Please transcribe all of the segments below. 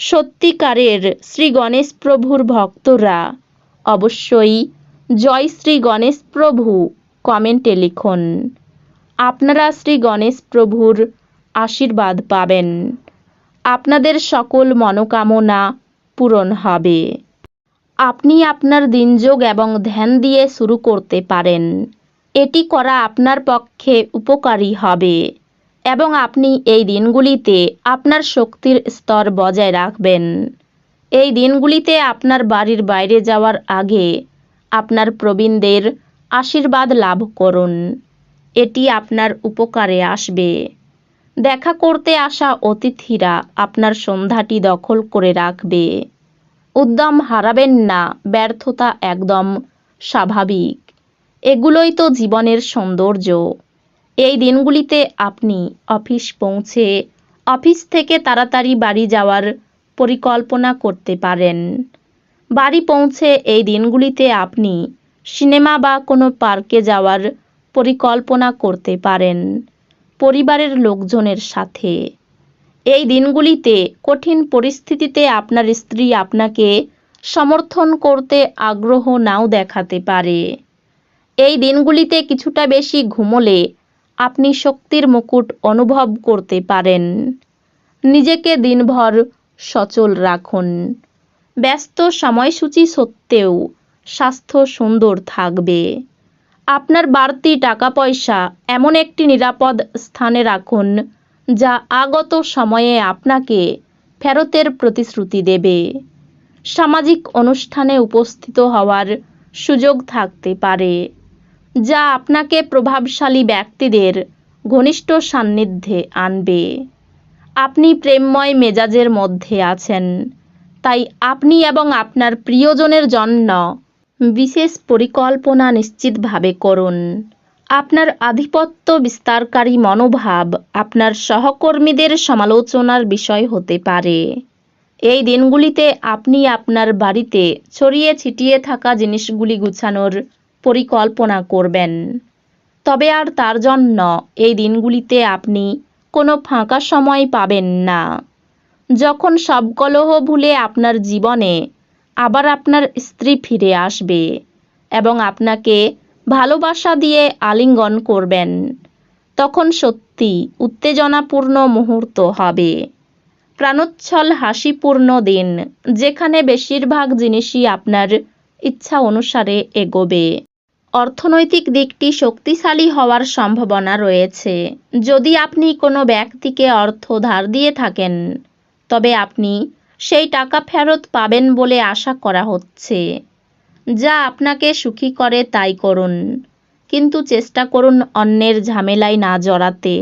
সত্যিকারের শ্রী গণেশ প্রভুর ভক্তরা। অবশ্যই জয় শ্রী গণেশ প্রভু কমেন্টে লিখুন। আপনারা শ্রী গণেশ প্রভুর আশীর্বাদ পাবেন। আপনাদের সকল মনোকামনা পূরণ হবে। আপনি আপনার দিনযোগ এবং ধ্যান দিয়ে শুরু করতে পারেন। এটি করা আপনার পক্ষে উপকারী হবে। এবং আপনি এই দিনগুলিতে আপনার শক্তির স্তর বজায় রাখবেন। এই দিনগুলিতে আপনার বাড়ির বাইরে যাওয়ার আগে আপনার প্রবীণদের আশীর্বাদ লাভ করুন। এটি আপনার উপকারে আসবে। দেখা করতে আসা অতিথিরা আপনার সন্ধ্যাটি দখল করে রাখবে। উদ্যম হারাবেন না, ব্যর্থতা একদম স্বাভাবিক। এগুলোই তো জীবনের সৌন্দর্য। এই দিনগুলিতে আপনি অফিস পৌঁছে অফিস থেকে তাড়াতাড়ি বাড়ি যাওয়ার পরিকল্পনা করতে পারেন। বাড়ি পৌঁছে এই দিনগুলিতে আপনি সিনেমা বা কোনো পার্কে যাওয়ার পরিকল্পনা করতে পারেন পরিবারের লোকজনের সাথে। এই দিনগুলিতে কঠিন পরিস্থিতিতে আপনার স্ত্রী আপনাকে সমর্থন করতে আগ্রহ নাও দেখাতে পারে। এই দিনগুলিতে কিছুটা বেশি ঘুমোলে আপনি শক্তির মুকুট অনুভব করতে পারেন। নিজেকে দিনভর সচল রাখুন। ব্যস্ত সময়সূচি সত্ত্বেও স্বাস্থ্য সুন্দর থাকবে। আপনার বাড়তি টাকা পয়সা এমন একটি নিরাপদ স্থানে রাখুন, যা আগত সময়ে আপনাকে ফেরতের প্রতিশ্রুতি দেবে। সামাজিক অনুষ্ঠানে উপস্থিত হওয়ার সুযোগ থাকতে পারে। যা আপনাকে প্রভাবশালী ব্যক্তিদের ঘনিষ্ঠ সান্নিধ্যে আনবে। আপনি প্রেমময় মেজাজের মধ্যে আছেন। তাই আপনি এবং আপনার প্রিয়জনের জন্য বিশেষ পরিকল্পনা নিশ্চিতভাবে করুন। আপনার আধিপত্য বিস্তারকারী মনোভাব আপনার সহকর্মীদের সমালোচনার বিষয় হতে পারে। এই দিনগুলিতে আপনি আপনার বাড়িতে ছড়িয়ে ছিটিয়ে থাকা জিনিসগুলি গুছানোর পরিকল্পনা করবেন। তবে আর তার জন্য এই দিনগুলিতে আপনি কোনো ফাঁকা সময় পাবেন না। যখন সব কলহ ভুলে আপনার জীবনে আবার আপনার স্ত্রী ফিরে আসবে এবং আপনাকে ভালোবাসা দিয়ে আলিঙ্গন করবেন, তখন সত্যি উত্তেজনাপূর্ণ মুহূর্ত হবে। প্রাণোচ্ছল, হাসিপূর্ণ দিন, যেখানে বেশিরভাগ জিনিসই আপনার ইচ্ছা অনুসারে এগোবে। অর্থনৈতিক দিকটি শক্তিশালী হওয়ার সম্ভাবনা রয়েছে। যদি আপনি কোনো ব্যক্তিকে অর্থ ধার দিয়ে থাকেন, তবে আপনি সেই টাকা ফেরত পাবেন বলে আশা করা হচ্ছে। যা আপনাকে সুখী করে তাই করুন, কিন্তু চেষ্টা করুন অন্যের ঝামেলায় না জড়াতে।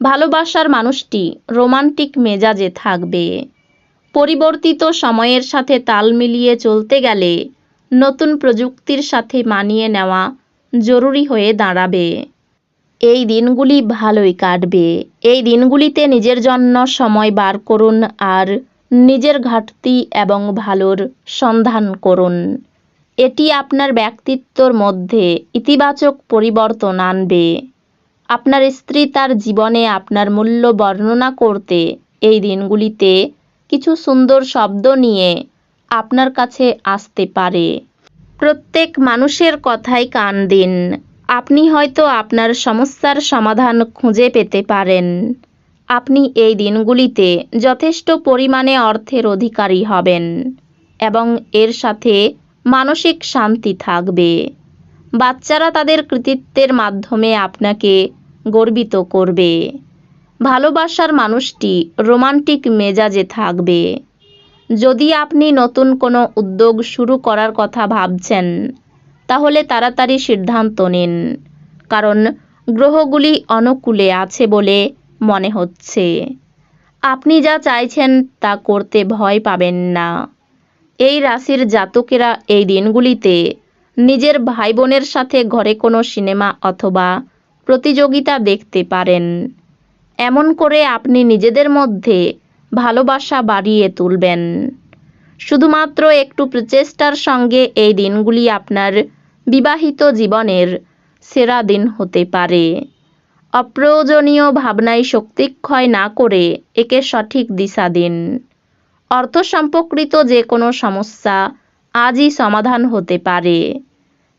ভালোবাসার মানুষটি রোমান্টিক মেজাজে থাকবে। পরিবর্তিত সময়ের সাথে তাল মিলিয়ে চলতে গেলে নতুন প্রযুক্তির সাথে মানিয়ে নেওয়া জরুরি হয়ে দাঁড়াবে। এই দিনগুলি ভালোই কাটবে। এই দিনগুলিতে নিজের জন্য সময় বার করুন আর নিজের ঘাটতি এবং ভালোর সন্ধান করুন। এটি আপনার ব্যক্তিত্বর মধ্যে ইতিবাচক পরিবর্তন আনবে। আপনার স্ত্রী তার জীবনে আপনার মূল্য বর্ণনা করতে এই দিনগুলিতে কিছু সুন্দর শব্দ নিয়ে আপনার কাছে আসতে পারে। প্রত্যেক মানুষের কথাই কান দিন। আপনি হয়তো আপনার সমস্যার সমাধান খুঁজে পেতে পারেন। আপনি এই দিনগুলিতে যথেষ্ট পরিমাণে অর্থের অধিকারী হবেন এবং এর সাথে মানসিক শান্তি থাকবে। বাচ্চারা তাদের কৃতিত্বের মাধ্যমে আপনাকে গর্বিত করবে। ভালোবাসার মানুষটি রোমান্টিক মেজাজে থাকবে। যদি আপনি নতুন কোনো উদ্যোগ শুরু করার কথা ভাবছেন, তাহলে তাড়াতাড়ি সিদ্ধান্ত নিন। কারণ গ্রহগুলি অনুকূলে আছে বলে মনে হচ্ছে। আপনি যা চাইছেন তা করতে ভয় পাবেন না। এই রাশির জাতকেরা এই দিনগুলিতে নিজের ভাই বোনের সাথে ঘরে কোনো সিনেমা অথবা প্রতিযোগিতা দেখতে পারেন। এমন করে আপনি নিজেদের মধ্যে ভালোবাসা বাড়িয়ে তুলবেন। শুধুমাত্র একটু প্রচেষ্টার সঙ্গে এই দিনগুলি আপনার বিবাহিত জীবনের সেরা দিন হতে পারে। অপ্রয়োজনীয় ভাবনায় শক্তিক্ষয় না করে একে সঠিক দিশা দিন। অর্থ সম্পর্কিত যে কোনো সমস্যা আজই সমাধান হতে পারে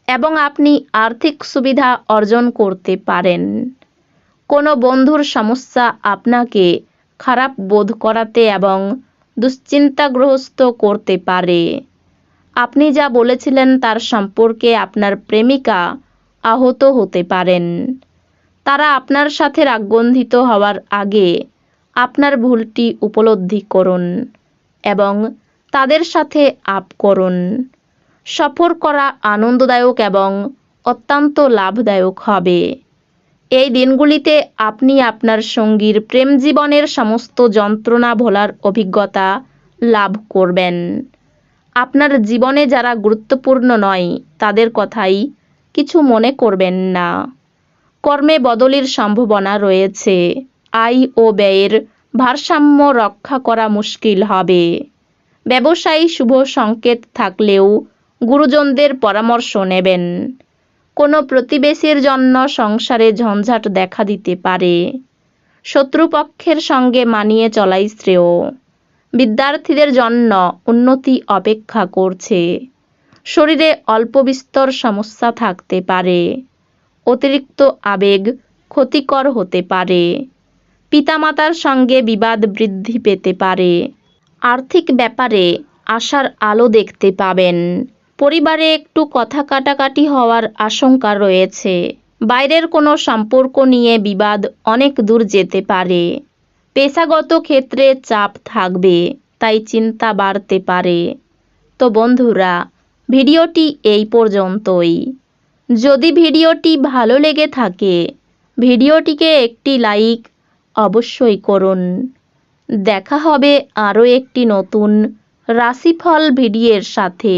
এবং আপনি আর্থিক সুবিধা অর্জন করতে পারেন। কোনো বন্ধুর সমস্যা আপনাকে খারাপ বোধ করাতে এবং দুশ্চিন্তাগ্রস্ত করতে পারে। আপনি যা বলেছিলেন তার সম্পর্কে আপনার প্রেমিকা আহত হতে পারেন। তারা আপনার সাথে রাগগন্ধিত হওয়ার আগে আপনার ভুলটি উপলব্ধি করুন এবং তাদের সাথে আপ করুন। সফর করা আনন্দদায়ক এবং অত্যন্ত লাভদায়ক হবে। এই দিনগুলিতে আপনি আপনার সঙ্গীর প্রেম জীবনের সমস্ত যন্ত্রণা ভোলার অভিজ্ঞতা লাভ করবেন। আপনার জীবনে যারা গুরুত্বপূর্ণ নয়, তাদের কথাই কিছু মনে করবেন না। কর্মে বদলির সম্ভাবনা রয়েছে। আয় ও ব্যয়ের ভারসাম্য রক্ষা করা মুশকিল হবে। ব্যবসায়ী শুভ সংকেত থাকলেও গুরুজনদের পরামর্শ নেবেন। কোনো প্রতিবেশীর জন্য সংসারে ঝঞ্ঝাট দেখা দিতে পারে। শত্রুপক্ষের সঙ্গে মানিয়ে চলাই শ্রেয়। বিদ্যার্থীদের জন্য উন্নতি অপেক্ষা করছে। শরীরে অল্প বিস্তর সমস্যা থাকতে পারে। অতিরিক্ত আবেগ ক্ষতিকর হতে পারে। পিতামাতার সঙ্গে বিবাদ বৃদ্ধি পেতে পারে। আর্থিক ব্যাপারে আশার আলো দেখতে পাবেন। পরিবারে একটু কথা কাটাকাটি হওয়ার আশঙ্কা রয়েছে। বাইরের কোনো সম্পর্ক নিয়ে বিবাদ অনেক দূর যেতে পারে। পেশাগত ক্ষেত্রে চাপ থাকবে, তাই চিন্তা বাড়তে পারে। তো বন্ধুরা, ভিডিওটি এই পর্যন্তই। যদি ভিডিওটি ভালো লেগে থাকে, ভিডিওটিকে একটি লাইক অবশ্যই করুন। দেখা হবে আরও একটি নতুন রাশিফল ভিডিওর সাথে।